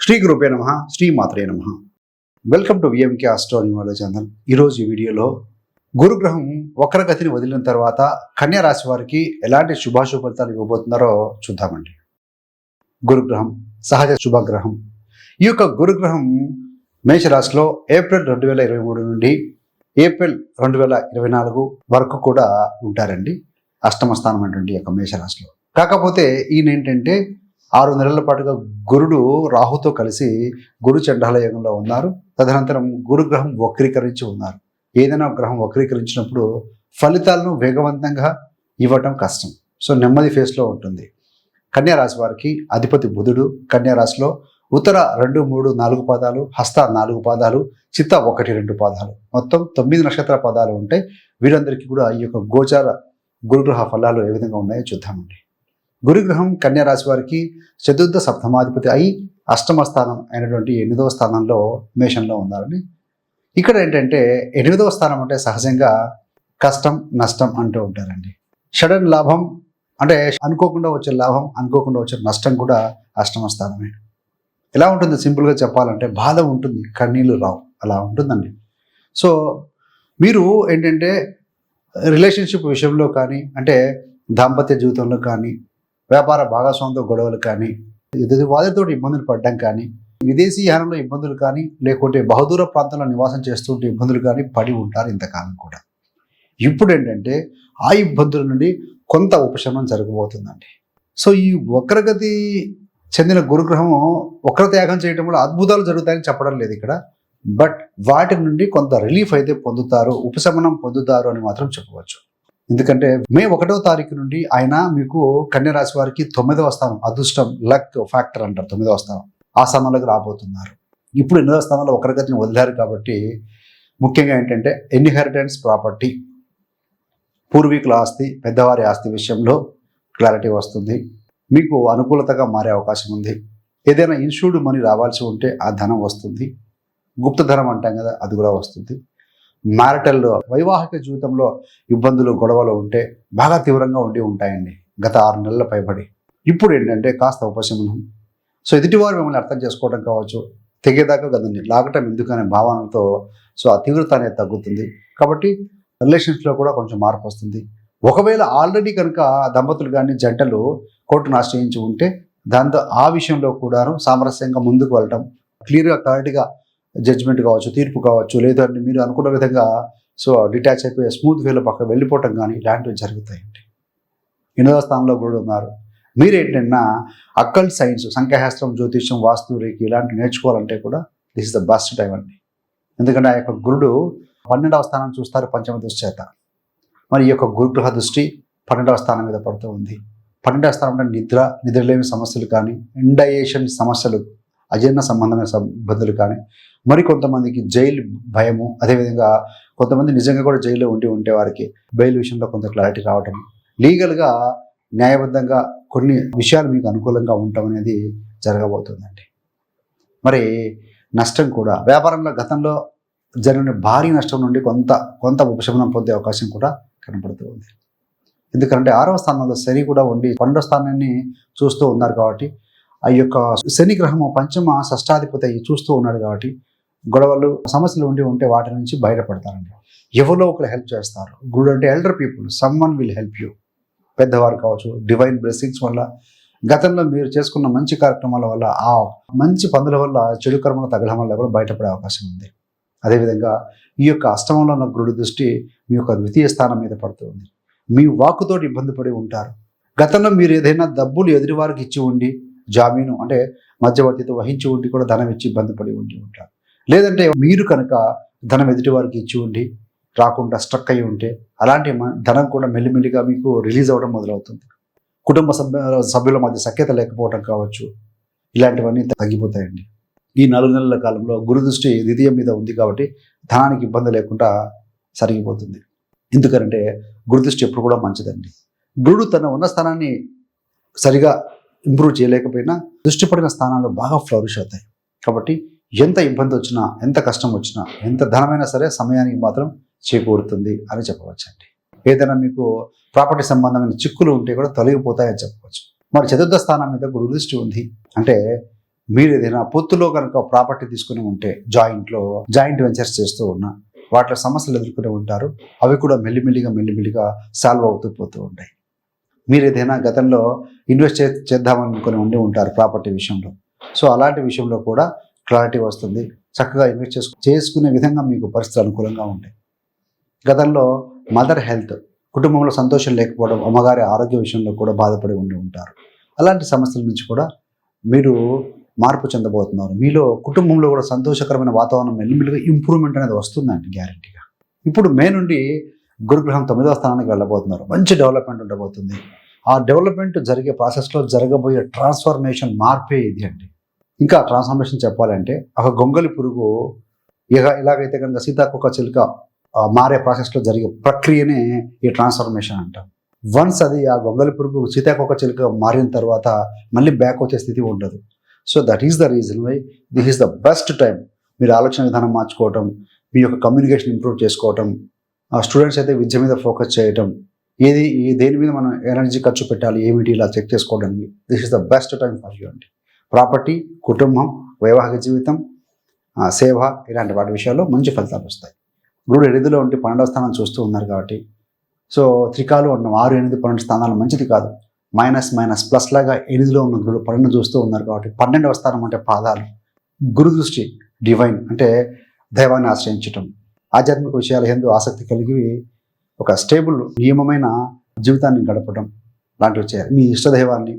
శ్రీ గురుపే నమ. శ్రీ మాత్రే నమ welcome to VMK astro channel ఈరోజు ఈ వీడియోలో గురుగ్రహం వక్రగతిని వదిలిన తర్వాత కన్యా రాశి వారికి ఎలాంటి శుభాశుభ ఫలితాలు ఇవ్వబోతున్నారో చూద్దామండి. గురుగ్రహం సహజ శుభగ్రహం. ఈ యొక్క గురుగ్రహం మేషరాశిలో ఏప్రిల్ రెండు వేల ఇరవై మూడు నుండి ఏప్రిల్ రెండు వేల ఇరవై నాలుగు వరకు కూడా ఉంటారండి. అష్టమ స్థానం అటువంటి యొక్క మేషరాశిలో. కాకపోతే ఈయన ఏంటంటే ఆరు నెలల పాటుగా గురుడు రాహుతో కలిసి గురు చండాలయోగంలో ఉన్నారు. తదనంతరం గురుగ్రహం వక్రీకరించి ఉన్నారు. ఏదైనా గ్రహం వక్రీకరించినప్పుడు ఫలితాలను వేగవంతంగా ఇవ్వటం కష్టం. సో నెమ్మది ఫేస్లో ఉంటుంది. కన్యారాశి వారికి అధిపతి బుధుడు. కన్యారాశిలో ఉత్తర రెండు మూడు నాలుగు పాదాలు హస్త నాలుగు పాదాలు చిత్త ఒకటి రెండు పాదాలు. మొత్తం తొమ్మిది నక్షత్ర పాదాలు ఉంటాయి వీరందరికీ కూడా ఈ యొక్క గోచార గురుగ్రహ ఫలాలు ఏ విధంగా ఉన్నాయో చూద్దామండి. గురుగ్రహం కన్యారాశి వారికి చతుర్థ సప్తమాధిపతి అయి అష్టమ స్థానం అయినటువంటి ఎనిమిదవ స్థానంలో మేషంలో ఉన్నారండి. ఇక్కడ ఏంటంటే ఎనిమిదవ స్థానం అంటే సహజంగా కష్టం నష్టం అంటూ ఉంటారండి. సడన్ లాభం అంటే అనుకోకుండా వచ్చే లాభం అనుకోకుండా వచ్చే నష్టం కూడా అష్టమ స్థానమే. ఎలా ఉంటుంది? సింపుల్గా చెప్పాలంటే బాధ ఉంటుంది కన్నీళ్ళు రావు. అలా ఉంటుందండి. సో మీరు ఏంటంటే రిలేషన్షిప్ విషయంలో కానీ అంటే దాంపత్య జీవితంలో కానీ వ్యాపార భాగస్వామితో గొడవలు కానీ ఎదుటి ఇబ్బందులు పడడం కానీ విదేశీ యానంలో ఇబ్బందులు కానీ లేకుంటే బహుదూర ప్రాంతంలో నివాసం చేస్తుంటే ఇబ్బందులు కానీ పడి ఉంటారు ఇంతకాలం కూడా. ఇప్పుడు ఏంటంటే ఆ ఇబ్బందుల నుండి కొంత ఉపశమనం జరగబోతుందండి. సో ఈ వక్రగతి చెందిన గురుగ్రహము వక్రత్యాగం చేయడం వల్ల అద్భుతాలు జరుగుతాయని చెప్పడం లేదు ఇక్కడ. బట్ వాటి నుండి కొంత రిలీఫ్ అయితే పొందుతారు ఉపశమనం పొందుతారు అని మాత్రం చెప్పవచ్చు. ఎందుకంటే మే ఒకటో తారీఖు నుండి ఆయన మీకు కన్య రాశి వారికి తొమ్మిదవ స్థానం అదృష్టం లక్ ఫ్యాక్టర్ అంటారు తొమ్మిదవ స్థానం. ఆ స్థానంలోకి రాబోతున్నారు. ఇప్పుడు ఎనిమిదవ స్థానంలో ఒకరిగతిని వదిలారు కాబట్టి ముఖ్యంగా ఏంటంటే ఇన్హెరిటెన్స్ ప్రాపర్టీ పూర్వీకుల ఆస్తి పెద్దవారి ఆస్తి విషయంలో క్లారిటీ వస్తుంది. మీకు అనుకూలతగా మారే అవకాశం ఉంది. ఏదైనా ఇన్సూర్డ్ మనీ రావాల్సి ఉంటే ఆ ధనం వస్తుంది. గుప్తధనం అంటాం కదా అది కూడా వస్తుంది. మ్యారిటల్లో వైవాహిక జీవితంలో ఇబ్బందులు గొడవలు ఉంటే బాగా తీవ్రంగా ఉండి ఉంటాయండి. గత ఆరు నెలల పైబడి. ఇప్పుడు ఏంటంటే కాస్త ఉపశమనం. సో ఎదుటివారు మిమ్మల్ని అర్థం చేసుకోవడం కావచ్చు తెగేదాకా కదండి. లాగటం ఎందుకనే భావనతో సో ఆ తీవ్రత అనేది తగ్గుతుంది. కాబట్టి రిలేషన్స్లో కూడా కొంచెం మార్పు వస్తుంది. ఒకవేళ ఆల్రెడీ కనుక దంపతులు కానీ జంటలు కోర్టును ఆశ్రయించి ఉంటే దాంతో ఆ విషయంలో కూడాను సామరస్యంగా ముందుకు వెళ్ళటం క్లియర్గా క్లారిటీగా జడ్జ్మెంట్ కావచ్చు తీర్పు కావచ్చు లేదంటే మీరు అనుకున్న విధంగా సో డిటాచ్ అయిపోయి స్మూత్ వేలో పక్క వెళ్ళిపోవటం కానీ ఇలాంటివి జరుగుతాయండి. ఎనిమిదవ స్థానంలో గురుడు ఉన్నారు. మీరేంటన్నా అక్కల్ సైన్స్ సంఖ్యాశాస్త్రం జ్యోతిష్యం వాస్తు రేఖ ఇలాంటివి నేర్చుకోవాలంటే కూడా this is the best time అండి. ఎందుకంటే ఆ యొక్క గురుడు పన్నెండవ స్థానం చూస్తారు పంచమ దృష్టి చేత. మరి ఈ యొక్క గురుగ్రహ దృష్టి పన్నెండవ స్థానం మీద పడుతూ ఉంది. పన్నెండవ స్థానంలో నిద్ర నిద్రలేని సమస్యలు కానీ ఇండయేషన్ సమస్యలు అజీర్ణ సంబంధమైన సబ్- ఇబ్బందులు కానీ మరి కొంతమందికి జైలు భయము అదేవిధంగా కొంతమంది నిజంగా కూడా జైల్లో ఉండి ఉంటే వారికి బెయిల్ విషయంలో కొంత క్లారిటీ రావడం లీగల్గా న్యాయబద్ధంగా కొన్ని విషయాలు మీకు అనుకూలంగా ఉండటం అనేది జరగబోతుందండి. మరి నష్టం కూడా వ్యాపారంలో గతంలో జరిగిన భారీ నష్టం నుండి కొంత కొంత ఉపశమనం పొందే అవకాశం కూడా కనపడుతూ ఉంది. ఎందుకంటే ఆరవ స్థానంలో శని కూడా ఉండి పన్నెండవ స్థానాన్ని చూస్తూ ఉన్నారు కాబట్టి ఆ యొక్క శని గ్రహము పంచమ షష్టాధిపతి చూస్తూ ఉన్నాడు కాబట్టి గొడవలు సమస్యలు ఉండి ఉంటే వాటి నుంచి బయటపడతారండి. ఎవరో ఒకరు హెల్ప్ చేస్తారు. గుడ్ అంటే elder people someone will help you పెద్దవారు కావచ్చు డివైన్ బ్లెస్సింగ్స్ వల్ల గతంలో మీరు చేసుకున్న మంచి కార్యక్రమాల వల్ల ఆ మంచి పనుల వల్ల చెడు కర్మలు తగ్గడం వల్ల కూడా బయటపడే అవకాశం ఉంది. అదేవిధంగా ఈ యొక్క అష్టమంలో ఉన్న గురుడి దృష్టి మీ యొక్క ద్వితీయ స్థానం మీద పడుతుంది మీ వాక్కుతోటి ఇబ్బంది పడి ఉంటారు. గతంలో మీరు ఏదైనా డబ్బులు ఎదుటివారికి ఇచ్చి ఉండి జామీను అంటే మధ్యవర్తితో వహించి ఉండి కూడా ధనం ఇచ్చి ఇబ్బంది పడి ఉండి ఉంటారు. లేదంటే మీరు కనుక ధనం ఎదుటివారికి ఇచ్చి ఉండి రాకుండా స్ట్రక్ అయి ఉంటే అలాంటి మ- ధనం కూడా మెల్లిమెల్లిగా మీకు రిలీజ్ అవ్వడం మొదలవుతుంది. కుటుంబ సభ్య సభ్యుల మధ్య సఖ్యత లేకపోవడం కావచ్చు ఇలాంటివన్నీ తగ్గిపోతాయండి. ఈ నాలుగు నెలల కాలంలో గురుదృష్టి ద్వితీయం మీద ఉంది కాబట్టి ధనానికి ఇబ్బంది లేకుండా సరిగిపోతుంది ఎందుకంటే గురుదృష్టి ఎప్పుడు కూడా మంచిదండి. గురుడు తన ఉన్న స్థానాన్ని సరిగా ఇంప్రూవ్ చేయలేకపోయినా దృష్టి పడిన స్థానాలు బాగా ఫ్లరిష్ అవుతాయి. కాబట్టి ఎంత ఇబ్బంది వచ్చినా ఎంత కష్టం వచ్చినా ఎంత ధనమైనా సరే సమయానికి మాత్రం చేకూరుతుంది అని చెప్పవచ్చండి. ఏదైనా మీకు ప్రాపర్టీ సంబంధమైన చిక్కులు ఉంటే కూడా తొలగిపోతాయని చెప్పవచ్చు. మరి చతుర్థ స్థానం మీద గురు దృష్టి ఉంది. అంటే మీరు ఏదైనా పొత్తులో కనుక ప్రాపర్టీ తీసుకుని ఉంటే జాయింట్లో జాయింట్ వెంచర్స్ చేస్తూ ఉన్నా వాటిలో సమస్యలు ఎదుర్కొనే ఉంటారు. అవి కూడా మెల్లిమెల్లిగా మెల్లిమెల్లిగా సాల్వ్ అవుతూ పోతూ ఉంటాయి. మీరు ఏదైనా గతంలో ఇన్వెస్ట్ చే చేద్దామనుకుని ఉండి ఉంటారు ప్రాపర్టీ విషయంలో. సో అలాంటి విషయంలో కూడా క్లారిటీ వస్తుంది. చక్కగా ఇన్వెస్ట్ చేసుకు చేసుకునే విధంగా మీకు పరిస్థితులు అనుకూలంగా ఉంటాయి. గతంలో మదర్ హెల్త్ కుటుంబంలో సంతోషం లేకపోవడం అమ్మగారి ఆరోగ్య విషయంలో కూడా బాధపడి ఉండి ఉంటారు. అలాంటి సమస్యల నుంచి కూడా మీరు మార్పు చెందబోతున్నారు. మీలో కుటుంబంలో కూడా సంతోషకరమైన వాతావరణం మెల్లిమెల్లిగా ఇంప్రూవ్మెంట్ అనేది వస్తుందండి గ్యారంటీగా ఇప్పుడు మే నుండి గురుగ్రహం తొమ్మిదవ స్థానానికి వెళ్ళబోతున్నారు. మంచి డెవలప్మెంట్ ఉండబోతుంది. ఆ డెవలప్మెంట్ జరిగే ప్రాసెస్లో జరగబోయే ట్రాన్స్ఫర్మేషన్ మార్పే ఇది అండి. ఇంకా ట్రాన్స్ఫర్మేషన్ చెప్పాలంటే ఒక గొంగలి పురుగు ఇక ఇలాగైతే కనుక సీతాకొక చిలుక మారే ప్రాసెస్లో జరిగే ప్రక్రియనే ఈ ట్రాన్స్ఫర్మేషన్ అంటాం. వన్స్ అది ఆ గొంగలి పురుగు సీతాకొక చిలుక మారిన తర్వాత మళ్ళీ బ్యాక్ వచ్చే స్థితి ఉండదు. So that is the reason why this is the best time మీరు ఆలోచన విధానం మార్చుకోవటం మీ యొక్క కమ్యూనికేషన్ ఇంప్రూవ్ చేసుకోవటం ఆ స్టూడెంట్స్ అయితే విద్య మీద ఫోకస్ చేయటం ఏది దేని మీద మనం ఎనర్జీ ఖర్చు పెట్టాలి ఏమిటి ఇలా చెక్ చేసుకోవడానికి this is the best time for you అండి. ప్రాపర్టీ కుటుంబం వైవాహిక జీవితం సేవ ఇలాంటి వాటి విషయాల్లో మంచి ఫలితాలు వస్తాయి. గురుడు ఎనిమిదిలో ఉంటే పన్నెండవ స్థానం చూస్తూ ఉన్నారు కాబట్టి సో త్రికాలు ఉన్న ఆరు ఎనిమిది పన్నెండు స్థానాలు మంచిది కాదు. మైనస్ మైనస్ ప్లస్ లాగా ఎనిమిదిలో ఉన్న గురుడు పన్నెండు చూస్తూ ఉన్నారు కాబట్టి పన్నెండవ స్థానం అంటే పాదాలు. గురు దృష్టి డివైన్ అంటే దైవాన్ని ఆశ్రయించటం. ఆధ్యాత్మిక విషయాల ఎందు ఆసక్తి కలిగి ఒక స్టేబుల్ నియమమైన జీవితాన్ని గడపడం లాంటివి చేయాలి. మీ ఇష్టదైవాన్ని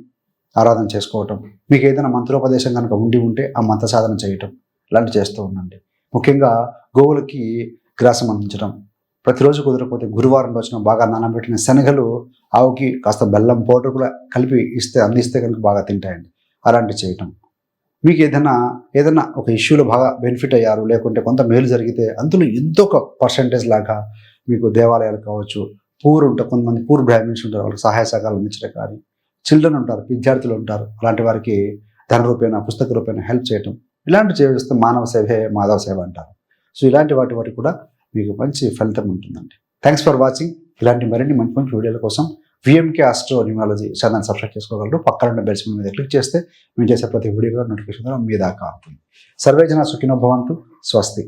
ఆరాధన చేసుకోవటం మీకు ఏదైనా మంత్రోపదేశం కనుక ఉండి ఉంటే ఆ మంత్ర సాధన చేయటం ఇలాంటివి చేస్తూ ఉండండి. ముఖ్యంగా గోవులకి గ్రాసం అందించడం ప్రతిరోజు కుదరకపోతే గురువారం రోజున బాగా నానబెట్టిన శనగలు ఆవుకి కాస్త బెల్లం పౌడర్ కూడా కలిపి ఇస్తే అందిస్తే కనుక బాగా తింటాయండి. అలాంటివి చేయటం. మీకు ఏదైనా ఏదైనా ఒక ఇష్యూలో బాగా బెనిఫిట్ అయ్యారు లేకుంటే కొంత మేలు జరిగితే అందులో ఎంతో ఒక పర్సంటేజ్ లాగా మీకు దేవాలయాలు కావచ్చు పూర్ ఉంటారు కొంతమంది పూర్ బ్రాహ్మిన్స్ ఉంటారు వాళ్ళకి సహాయ సహకారాలు అందించడం కానీ చిల్డ్రన్ ఉంటారు విద్యార్థులు ఉంటారు. అలాంటి వారికి ధన రూపేణ పుస్తక రూపేణ హెల్ప్ చేయటం. ఇలాంటి చేస్తే మానవ సేవే మాధవ సేవ అంటారు. సో ఇలాంటి వాటి వాటి కూడా మీకు మంచి ఫలితం ఉంటుందండి. థ్యాంక్స్ ఫర్ వాచింగ్ ఇలాంటి మరిన్ని మంచి మంచి వీడియోల కోసం VMK astro numerology channel subscribe చేసుకోగలరు. పక్కన బెల్స్ మీద క్లిక్ చేస్తే మేము చేసే ప్రతి వీడియో నోటిఫికేషన్ ద్వారా మీ దాకా ఉంటుంది సర్వేజన సుఖినో భవంతు. స్వస్తి.